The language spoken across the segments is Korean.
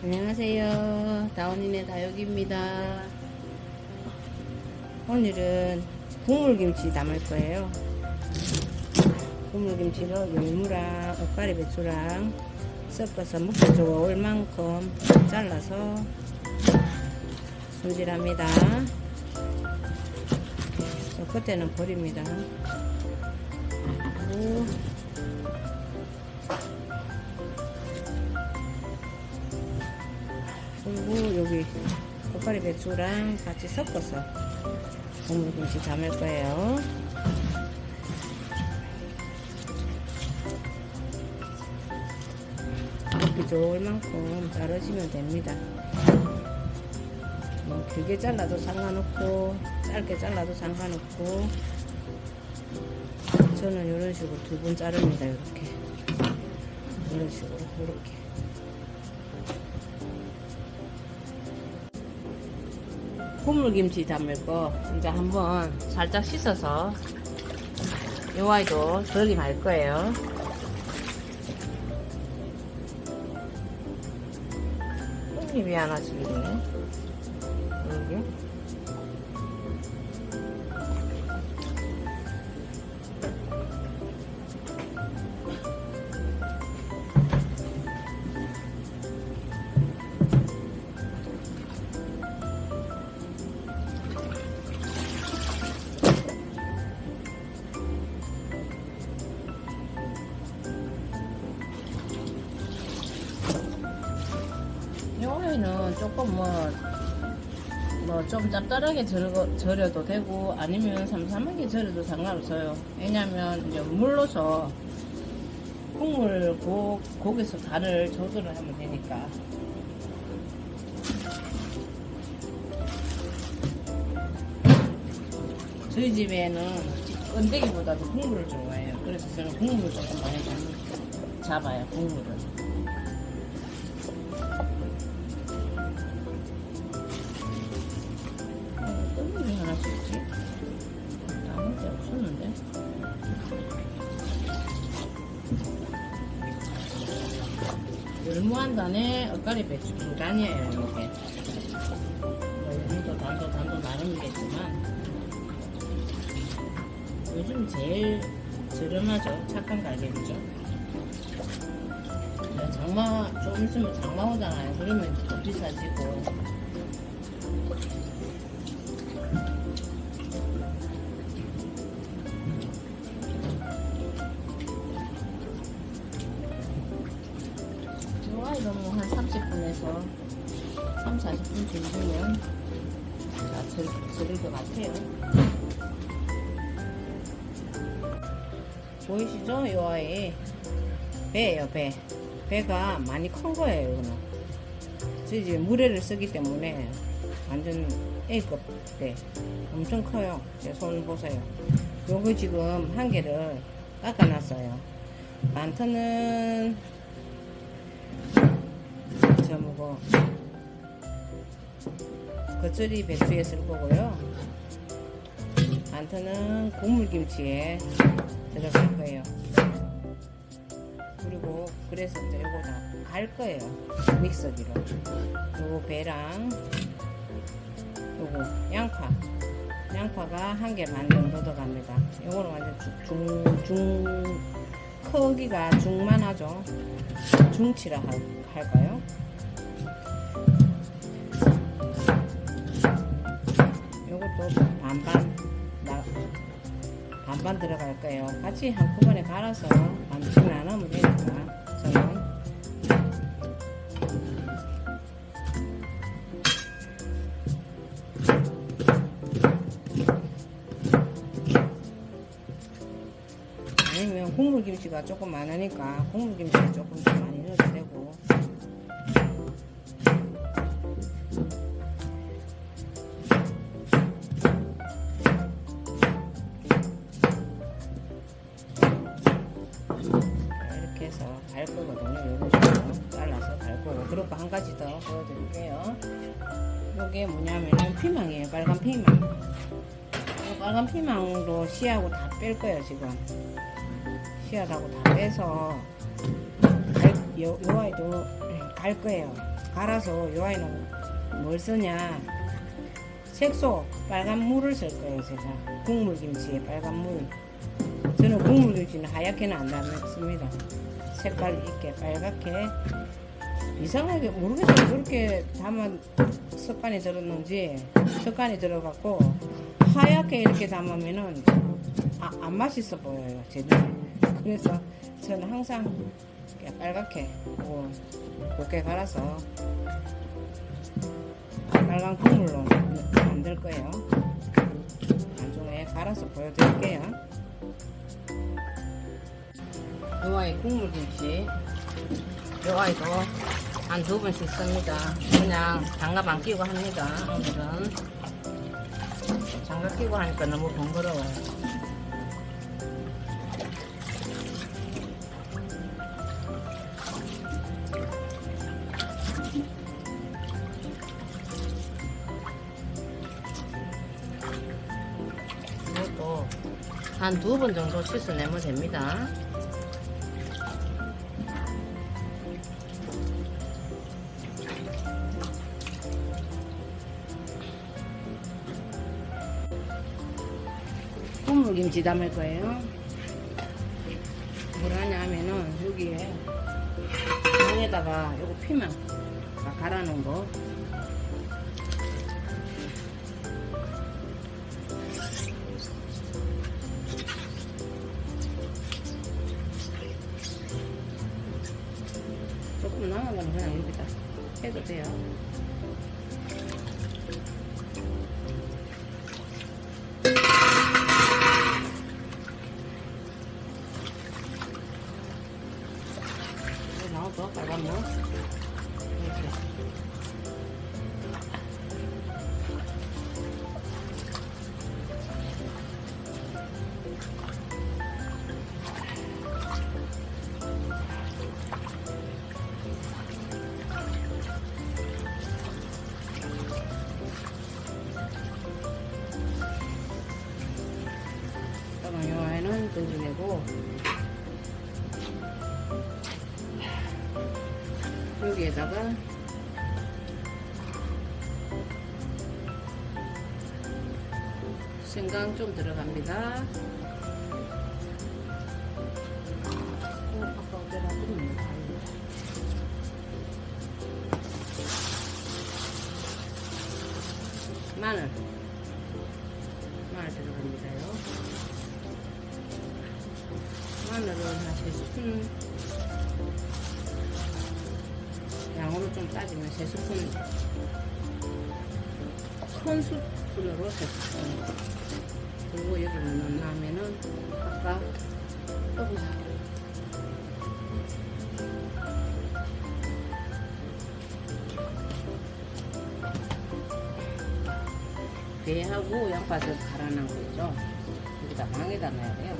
안녕하세요. 다운이네 다육입니다. 오늘은 국물김치 담을 거예요. 국물김치로 열무랑 엇가리 배추랑 섞어서 먹기 좋을 만큼 잘라서 손질합니다. 저 끝에는 버립니다. 그리고 여기 젓가리 배추랑 같이 섞어서 국물김치 담을 거예요. 먹기 좋을 만큼 자르시면 됩니다. 뭐 길게 잘라도 상관없고 짧게 잘라도 상관없고 저는 이런 식으로 두번 자릅니다. 이렇게 이런 식으로 이렇게 국물김치 담을 거 이제 한번 살짝 씻어서 이 아이도 절임할 거예요. 깻잎이 하나씩 있네. 조금 뭐, 뭐 좀 짭짤하게 절여, 절여도 되고 아니면 삼삼하게 절여도 상관없어요. 왜냐면 이제 물로서 국물 고, 고기에서 간을 조절을 하면 되니까. 저희 집에는 건데기보다도 국물을 좋아해요. 그래서 저는 국물을 조금 많이 잡- 잡아요, 국물을. 깻잎이 하나씩 있지? 데 없었는데? 열무 한 단에 엇가리 배추 두 단이에요, 이게. 뭐, 열무도 단도 단도 나름이겠지만, 요즘 제일 저렴하죠. 착한 가격이죠. 네, 장마, 좀 있으면 장마 오잖아요. 그러면 더 비싸지고. 30분에서 3, 40분 정도면 다 절, 절일 것 같아요. 보이시죠? 이 아이. 배예요, 배. 배가 많이 큰 거예요, 이거는. 집에 물회를 쓰기 때문에 완전 A급 배. 엄청 커요. 제 손 보세요. 요거 지금 한 개를 깎아놨어요. 많다는 저 뭐고 겉절이 배추에 쓸 거고요. 많다는 국물김치에 들어갈 거예요. 그리고 그래서 이제 요거 다 갈 거예요. 믹서기로. 요거 배랑 요거 양파. 양파가 한개반 정도 들어갑니다. 요거는 완전 중, 중, 중, 크기가 중만하죠. 중치라 할, 할까요? 반반 나, 반반 들어갈 거예요. 같이 한꺼번에 갈아서 반씩 나누면 되니까 저는 아니면 국물김치가 조금 많으니까 국물김치 조금 더 많이 넣어도 되고 그리고 한 가지 더 보여드릴게요. 요게 뭐냐면은 피망이에요. 빨간 피망. 이 빨간 피망도 씨하고 다 뺄 거예요, 지금. 씨하고 다 빼서 갈, 요, 요 아이도 갈 거예요. 갈아서 요 아이는 뭘 쓰냐 색소 빨간 물을 쓸 거예요 제가 국물김치에 빨간 물 저는 국물김치는 하얗게는 안 담습니다 색깔 있게 빨갛게 이상하게 모르겠어요 그렇게 담아 습관이 들었는지 습관이 들어갖고 하얗게 이렇게 담으면은 아, 안 맛있어 보여요 제 눈에 그래서 저는 항상 빨갛게 고- 곱게 갈아서 빨간 국물로 만들 거예요. 나중에 갈아서 보여드릴게요. 요 아이 국물 김치 요 아이도 한 두 번씩 씁니다. 그냥 장갑 안 끼고 합니다. 오늘은 장갑 끼고 하니까 너무 번거로워요. 한 두 번 정도 씻어내면 됩니다. 물김치 담을 거예요. 뭘 하냐 하면은 여기에 양에다가 요거 피망 갈아 놓은 거 조금 거는 그냥 여기다 해도 돼요. 나오죠? 빨간 물. 이렇게. 여기에다가 생강 좀 들어갑니다. 마늘 따지면 3스푼 큰 스푼으로 3스푼 그리고 여기 뭐 넣나 하면은 아까 어구 배하고 양파를 갈아 놓은 거 있죠. 여기다 방에다 넣어야 돼요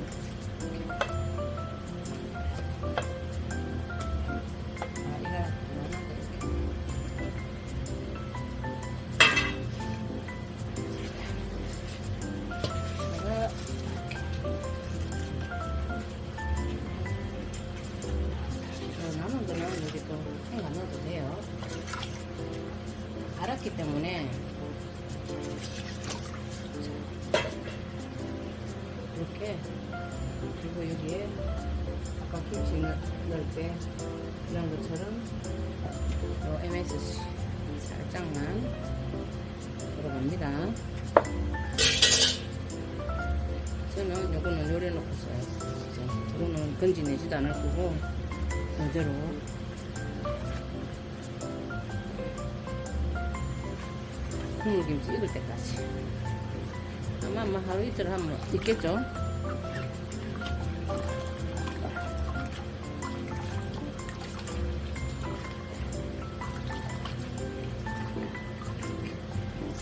알았기 때문에 이렇게 그리고 여기에 아까 김치 넣- 넣을 때 이런 것처럼 요 MSC 살짝만 들어갑니다. 저는 요거는 요래 놓고 써요. 이거는 건지내지도 않을 거고 그대로 국물김치 익을 때까지. 아마 뭐 하루 이틀 하면 있겠죠?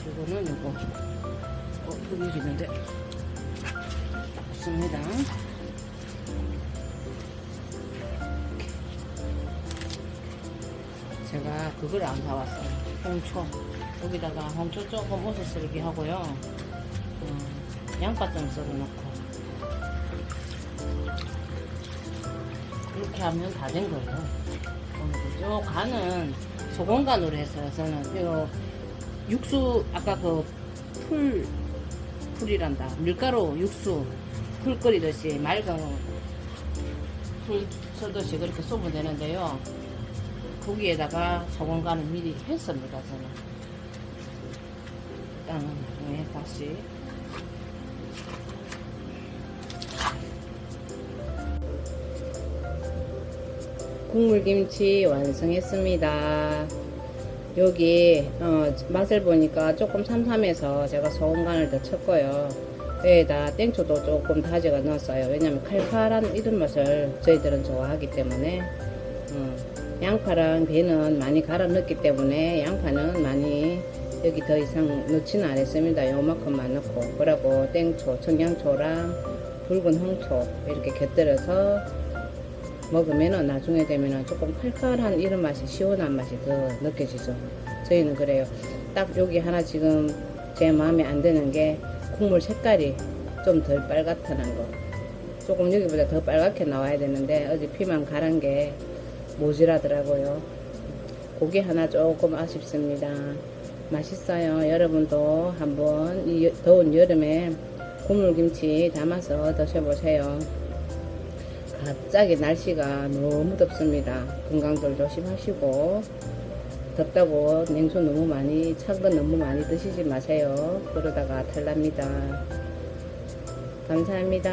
이거는 요거 어, 여기 있는데. 없습니다. 제가 그걸 안 사왔어요. 홍초 여기다가 홍초 조금 옷에 쓰르기 하고요 음, 양파 좀 썰어 놓고 이렇게 하면 다 된 거예요 요 간은 소금 간으로 해서 저는 이거 육수 아까 그 풀 풀이란다 밀가루 육수 풀 끓이듯이 맑은 풀 썰듯이 그렇게 쏘면 되는데요. 거기에다가 소금 간을 미리 했습니다 저는. 일단은 네, 다시 국물김치 완성했습니다. 여기 어, 맛을 보니까 조금 삼삼해서 제가 소금간을 더 쳤고요. 여기다 땡초도 조금 다져가 넣었어요. 왜냐면 칼칼한 이런 맛을 저희들은 좋아하기 때문에 어, 양파랑 배는 많이 갈아 넣기 때문에 양파는 많이 여기 더 이상 넣지는 않았습니다. 요만큼만 넣고 그리고 땡초, 청양초랑 붉은 홍초 이렇게 곁들여서 먹으면은 나중에 되면은 조금 칼칼한 이런 맛이 시원한 맛이 더 느껴지죠. 저희는 그래요. 딱 여기 하나 지금 제 마음에 안 드는 게 국물 색깔이 좀 덜 빨갛다는 거. 조금 여기보다 더 빨갛게 나와야 되는데 어제 피만 갈은 게 모자라더라고요. 고기 하나 조금 아쉽습니다. 맛있어요. 여러분도 한번 이 여- 더운 여름에 국물김치 담아서 드셔보세요. 갑자기 날씨가 너무 덥습니다. 건강들 조심하시고 덥다고 냉수 너무 많이 찬 거 너무 많이 드시지 마세요. 그러다가 탈납니다. 감사합니다.